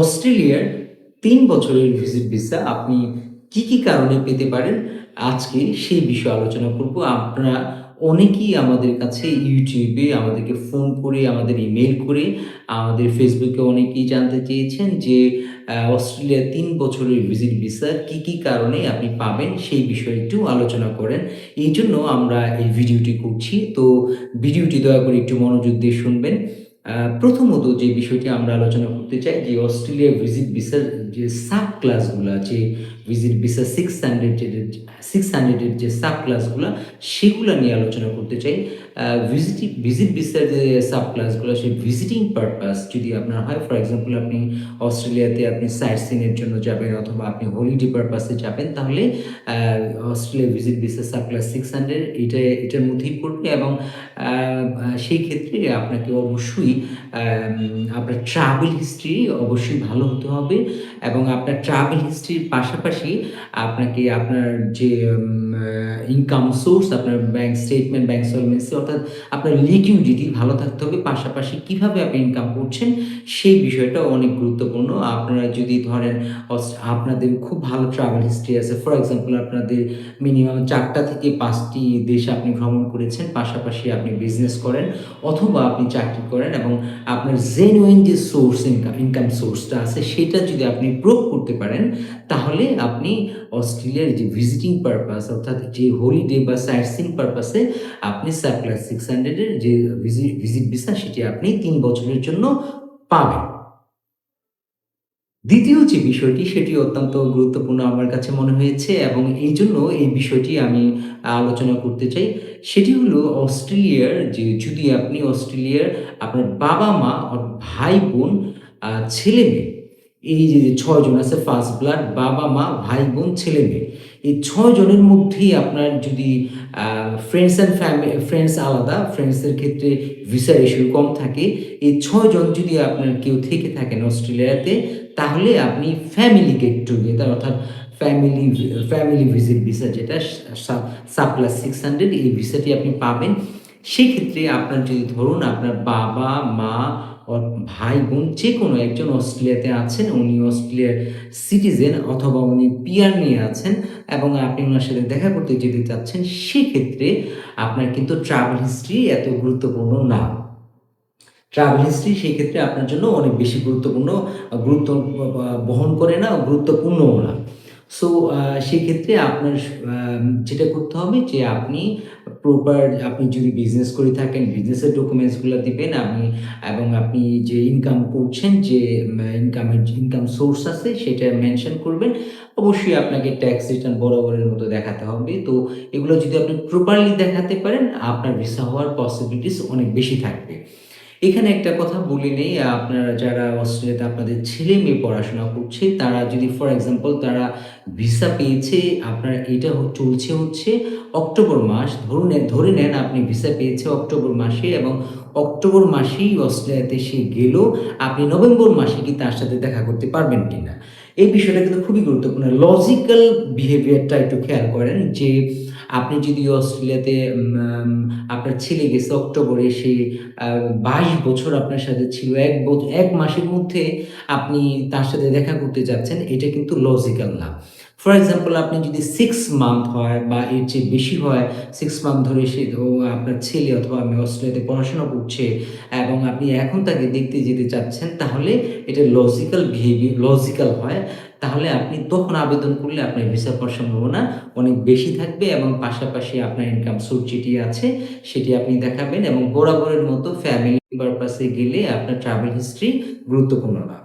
অস্ট্রেলিয়ার তিন বছরের ভিজিট ভিসা আপনি কি, কি কারণে পেতে পারেন? আজকে সেই বিষয়ে আলোচনা করব। আপনারা অনেকেই আমাদের কাছে ইউটিউবে আমাদেরকে ফোন করে, আমাদের ইমেল করে, আমাদের ফেসবুকে অনেকেই জানতে চেয়েছেন যে আ অস্ট্রেলিয়ার ৩ বছরের ভিজিট ভিসা কি, কি কারণে আপনি পাবেন সেই বিষয়ে একটু আলোচনা করেন। এই জন্য আমরা এই ভিডিওটি করছি। তো ভিডিওটি দয়া করে একটু মনোযোগ দিয়ে শুনবেন। প্রথমত যে বিষয়টি আমরা আলোচনা করতে চাই, যে অস্ট্রেলিয়া ভিজিট ভিসার যে সাব ক্লাসগুলো আছে ভিজিট ভিসা 600 এর 600 এর যে সাব ক্লাসগুলা সেগুলা নিয়ে আলোচনা করতে চাই। আ ভিজিটি ভিজিট ভিসার যে সাব ক্লাসগুলা সেই ভিজিটিং পারপাস যদি আপনার হয় ফর এক্সাম্পল আপনি অস্ট্রেলিয়াতে আপনি সাইট সিইং এর জন্য যাবেন অথবা আপনি হলিডে পারপাসে যাবেন, তাহলে Australia visit visa sub class 600 এটা, এটার মধ্যেই পড়বে এবং সেই ক্ষেত্রে আপনাকে অবশ্যই আপনার ট্রাভেল হিস্ট্রি অবশ্যই ভালো হতে হবে এবং আপনার ট্রাভেল হিস্ট্রির পাশাপাশি আপনাকে আপনার যে ইনকাম সোর্স, আপনার ব্যাংক স্টেটমেন্ট, ব্যাংক সলভেন্সি অর্থাৎ আপনার লিকুইডিটি ভালো থাকতে হবে। পাশাপাশি কীভাবে আপনি ইনকাম করছেন সেই বিষয়টাও অনেক গুরুত্বপূর্ণ। আপনারা যদি ধরেন আপনাদের খুব ভালো ট্রাভেল হিস্ট্রি আছে। ফর এক্সাম্পল আপনাদের মিনিমাম চারটা থেকে পাঁচটি দেশে আপনি ভ্রমণ করেছেন। পাশাপাশি আপনি বিজনেস করেন অথবা আপনি চাকরি করেন এবং আপনার জেনুইন যে সোর্স ইনকাম, ইনকাম সোর্সটা আছে সেটা যদি আপনি প্রুভ করতে পারেন তাহলে আপনি অস্ট্রেলিয়ার যে ভিজিটিং পারপাস অর্থাৎ যে হলিডে বা সাইট সিইং পারপাসে আপনি ক্লাস 600 এর যে ভিজি ভিজিট ভিসা সেটি আপনি ৩ বছরের জন্য পাবেন। দ্বিতীয় যে বিষয়টি সেটি অত্যন্ত গুরুত্বপূর্ণ আমার কাছে মনে হয়েছে এবং এই জন্য এই বিষয়টি আমি আলোচনা করতে চাই। সেটি হলো অস্ট্রেলিয়ার যে যদি আপনি অস্ট্রেলিয়ার আপনার বাবা-মা, অ ভাই-বোন, আ ছেলে-মেয়ে এই যে, যে ৬ জন আছে ফার্স্ট ব্লাড বাবা-মা, ভাই-বোন, ছেলে-মেয়ে। এই ৬ জনের মধ্যেই আপনার যদি ফ্রেন্ডস অ্যান্ড ফ্যামিলি ফ্রেন্ডস আলাদা, ফ্রেন্ডসের ক্ষেত্রে ভিসা ইস্যু কম থাকে। এই ৬ জন যদি আপনার কেউ থেকে থাকেন অস্ট্রেলিয়াতে তাহলে আপনি ফ্যামিলি গেট টুগেদার অর্থাৎ ফ্যামিলি ফ্যামিলি ভিজিট ভিসা যেটা সা সাব ক্লাস 600 এই ভিসাটি আপনি পাবেন। সেক্ষেত্রে আপনার যদি ধরুন আপনার বাবা, মা, অ ভাই-বোন যেকোনো একজন অস্ট্রেলিয়াতে আছেন, উনি অস্ট্রেলিয়ার সিটিজেন অথবা উনি পিয়ার নিয়ে আছেন এবং আপনি ওনার সাথে দেখা করতে যেতে চাচ্ছেন, সেক্ষেত্রে আপনার কিন্তু ট্রাভেল হিস্ট্রি এত গুরুত্বপূর্ণ না। ট্রাভেল হিস্ট্রি সেই ক্ষেত্রে আপনার জন্য অনেক বেশি গুরুত্বপূর্ণ গুরুত্ব বহন করে না, গুরুত্বপূর্ণও না। সো সেক্ষেত্রে আপনার যেটা করতে হবে যে আপনি প্রপার আপনি যদি বিজনেস করে থাকেন, বিজনেসের ডকুমেন্টসগুলো দিবেন আপনি এবং আপনি যে ইনকাম করছেন যে ইনকামের ইনকাম সোর্স আছে সেটা মেনশন করবেন। অবশ্যই আপনাকে ট্যাক্স রিটার্ন বরাবরের মতো দেখাতে হবে। তো এগুলো যদি আপনি প্রপারলি দেখাতে পারেন, আপনার ভিসা হওয়ার পসিবিলিটিস অনেক বেশি থাকবে। এখানে একটা কথা বলে নেই, আপনারা যারা অস্ট্রেলিয়াতে আপনাদের ছেলে-মেয়ে পড়াশোনা করছে, তারা যদি ফর এক্সাম্পল তারা ভিসা পেয়েছে, আপনার এটা চলছে হচ্ছে অক্টোবর মাস। ধরুন ধরে নেন আপনি ভিসা পেয়েছে অক্টোবর মাসে এবং অক্টোবর মাসেই অস্ট্রেলিয়াতে সে গেল। আপনি নভেম্বর মাসে কি তার সাথে দেখা করতে পারবেন কিনা? এই বিষয়টা কিন্তু খুবই গুরুত্বপূর্ণ। লজিক্যাল বিহেভিয়ারটা একটু খেয়াল করেন যে আপনি যদি অস্ট্রেলিয়াতে আপনার ছেলে গেছে অক্টোবরে সে বাইশ ২২ বছর আপনার সাথে ছিল। ১ বছ ১ মাসের মধ্যে আপনি তার সাথে দেখা করতে যাচ্ছেন, এটা কিন্তু লজিক্যাল না। ফর এক্সাম্পল আপনি যদি সিক্স মান্থ হয় বা এর চেয়ে বেশি হয়, সিক্স মান্থ ধরে সে আপনার ছেলে অথবা মেয়ে অস্ট্রেলিয়াতে পড়াশোনা করছে এবং আপনি এখন তাকে দেখতে যেতে চাচ্ছেন, তাহলে এটা লজিক্যাল বিহেভি লজিক্যাল হয়। তাহলে আপনি তখন আবেদন করলে আপনার ভিসা পাওয়ার সম্ভাবনা অনেক বেশি থাকবে এবং পাশাপাশি আপনার ইনকাম সোর্স যেটি আছে, সেটি আপনি দেখাবেন এবং বরাবরের মতো ফ্যামিলি পারপাসে গেলে আপনার ট্রাভেল হিস্ট্রি গুরুত্বপূর্ণ না।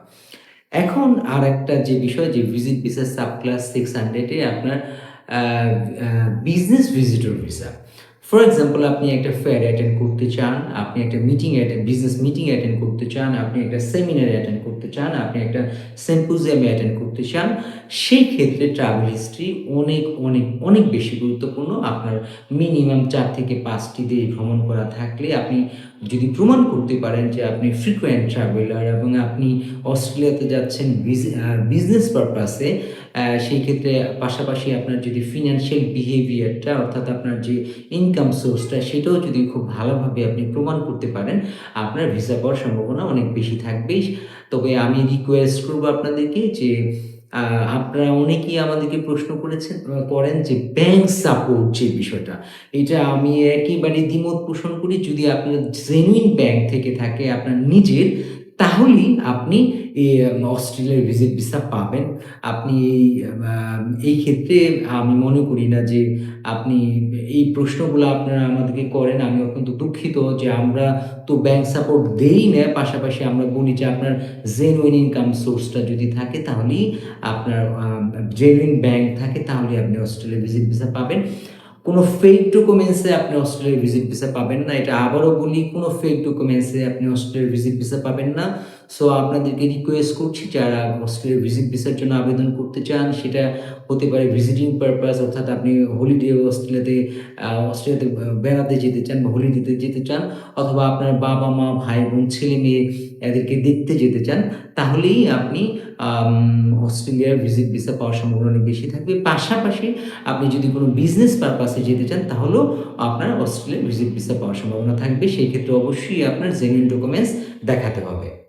এখন আর একটা যে বিষয়, যে ভিজিট ভিসা সাব ক্লাস 600 এ আপনার business visitor visa. For example আপনি একটা ফেয়ার অ্যাটেন্ড করতে চান, আপনি একটা meeting attend business meeting attend করতে চান, আপনি একটা সেমিনার অ্যাটেন্ড করতে চান, আপনি একটা সিম্পোজিয়াম অ্যাটেন্ড করতে চান। সেই ক্ষেত্রে ট্রাভেল হিস্ট্রি অনেক, অনেক, অনেক বেশি গুরুত্বপূর্ণ। আপনার মিনিমাম চার থেকে ৫ টি দেশ ভ্রমণ করা থাকলে আপনি যদি প্রমাণ করতে পারেন যে আপনি frequent ট্রাভেলার এবং আপনি অস্ট্রেলিয়াতে যাচ্ছেন বিজি বিজনেস পারপাসে সেই ক্ষেত্রে পাশাপাশি আপনার যদি ফিনান্সিয়াল বিহেভিয়ারটা অর্থাৎ আপনার যে ইনকাম সোর্স টা সেটাও যদি খুব ভালোভাবে আপনি প্রমাণ করতে পারেন, আপনার ভিসা পাওয়ার সম্ভাবনা অনেক বেশি থাকবে। তবে আমি রিকোয়েস্ট করব আপনাদেরকে যে আপনারা অনেকেই আমাদেরকে প্রশ্ন করেছেন করেন যে ব্যাংক সাপোর্ট যে বিষয়টা, এটা আমি একেবারে দ্বিমত পোষণ করি। যদি আপনার জেনুইন ব্যাংক থেকে থাকে আপনার নিজের, তাহলেই আপনি অস্ট্রেলিয়ার ভিজিট ভিসা পাবেন। আপনি এই ক্ষেত্রে আমি মনে করি না যে আপনি এই প্রশ্নগুলো আপনারা আমাদেরকে করেন। আমি অত্যন্ত দুঃখিত যে আমরা তো ব্যাংক সাপোর্ট দেই না। পাশাপাশি আমরা বলি যে আপনার জেনুইন ইনকাম সোর্সটা যদি থাকে তাহলেই আপনার জেনুইন ব্যাংক থাকে তাহলে আপনি অস্ট্রেলিয়া ভিজিট ভিসা পাবেন। কোনো ফেক ডকুমেন্টস আপনি অস্ট্রেলিয়া ভিজিট ভিসা পাবেন না। এটা আবারও বলি, কোনো ফেক ডকুমেন্টস আপনি অস্ট্রেলিয়া ভিজিট ভিসা পাবেন না। সো আপনাদেরকে রিকোয়েস্ট করছি যারা অস্ট্রেলিয়া ভিজিট ভিসার জন্য আবেদন করতে চান, সেটা হতে পারে ভিজিটিং পারপাস অর্থাৎ আপনি হলিডে অস্ট্রেলিয়াতে অস্ট্রেলিয়াতে বেড়াতে যেতে চান বা হলিডেতে যেতে চান অথবা আপনার বাবা-মা, ভাই-বোন, ছেলে-মেয়ে এদেরকে দেখতে যেতে চান, তাহলেই আপনি অস্ট্রেলিয়ার ভিজিট ভিসা পাওয়ার সম্ভাবনা অনেক বেশি থাকবে। পাশাপাশি আপনি যদি কোনো বিজনেস পারপাসে যেতে চান তাহলেও আপনার অস্ট্রেলিয়ার ভিজিট ভিসা পাওয়ার সম্ভাবনা থাকবে। সেই ক্ষেত্রে অবশ্যই আপনার জেনুইন ডকুমেন্টস দেখাতে হবে।